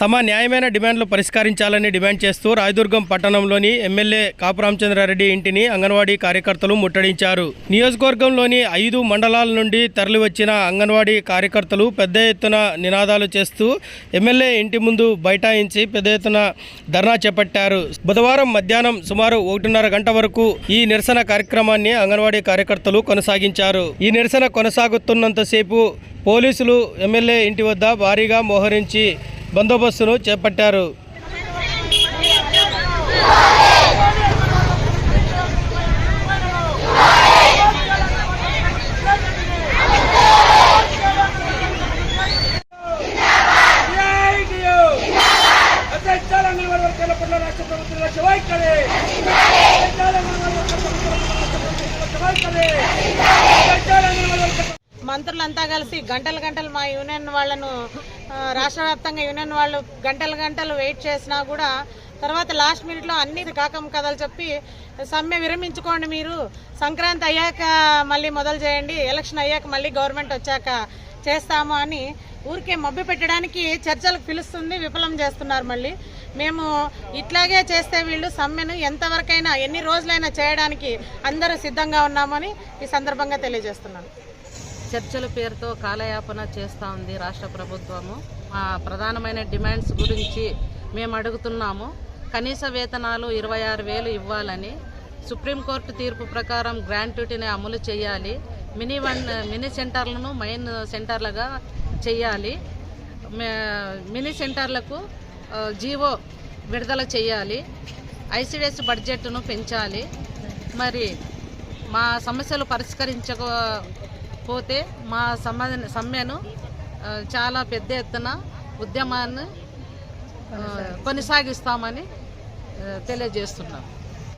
తమ న్యాయమైన డిమాండ్లు పరిష్కరించాలని డిమాండ్ చేస్తూ రాయదుర్గం పట్టణంలోని ఎమ్మెల్యే కాపురామచంద్రారెడ్డి ఇంటిని అంగన్వాడీ కార్యకర్తలు ముట్టడించారు. నియోజకవర్గంలోని ఐదు మండలాల నుండి తరలివచ్చిన అంగన్వాడీ కార్యకర్తలు పెద్ద ఎత్తున నినాదాలు చేస్తూ ఎమ్మెల్యే ఇంటి ముందు బైఠాయించి పెద్ద ఎత్తున ధర్నా చేపట్టారు. బుధవారం మధ్యాహ్నం సుమారు ఒకటిన్నర గంట వరకు ఈ నిరసన కార్యక్రమాన్ని అంగన్వాడీ కార్యకర్తలు కొనసాగించారు. ఈ నిరసన కొనసాగుతున్నంతసేపు పోలీసులు ఎమ్మెల్యే ఇంటి వద్ద భారీగా మోహరించి బందోబస్తును చేపట్టారు. తెలంగాణ వర్గాల పట్ల రాష్ట్ర ప్రభుత్వం మంత్రులంతా కలిసి గంటలు గంటలు మా యూనియన్ వాళ్ళను రాష్ట్ర వ్యాప్తంగా యూనియన్ వాళ్ళు గంటలు గంటలు వెయిట్ చేసినా కూడా తర్వాత లాస్ట్ మినిట్లో అన్ని కాకం కథలు చెప్పి సమ్మె విరమించుకోండి మీరు. సంక్రాంతి అయ్యాక మళ్ళీ మొదలు చేయండి ఎలక్షన్ అయ్యాక మళ్ళీ గవర్నమెంట్ వచ్చాక చేస్తాము అని ఊరికే మబ్బు పెట్టడానికి చర్చలకు పిలుస్తుంది విఫలం చేస్తున్నారు మళ్ళీ. మేము ఇట్లాగే చేస్తే వీళ్ళు సమ్మెను ఎంతవరకైనా ఎన్ని రోజులైనా చేయడానికి అందరూ సిద్ధంగా ఉన్నామని ఈ సందర్భంగా తెలియజేస్తున్నాను. చర్చల పేరుతో కాలయాపన చేస్తూ ఉంది రాష్ట్ర ప్రభుత్వము. మా ప్రధానమైన డిమాండ్స్ గురించి మేము అడుగుతున్నాము. కనీస వేతనాలు ఇరవై ఆరు వేలు ఇవ్వాలని సుప్రీంకోర్టు తీర్పు ప్రకారం గ్రాంట్యూటీని అమలు చేయాలి. మినీ వన్ మినీ సెంటర్లను మెయిన్ సెంటర్లుగా చేయాలి. మినీ సెంటర్లకు జీవో విడుదల చేయాలి. ఐసిడిఎస్ బడ్జెట్ను పెంచాలి. మరి మా సమస్యలు పోతే మా సమ్మె సమ్మెను చాలా పెద్ద ఎత్తున ఉద్యమాన్ని కొనసాగిస్తామని తెలియజేస్తున్నాం.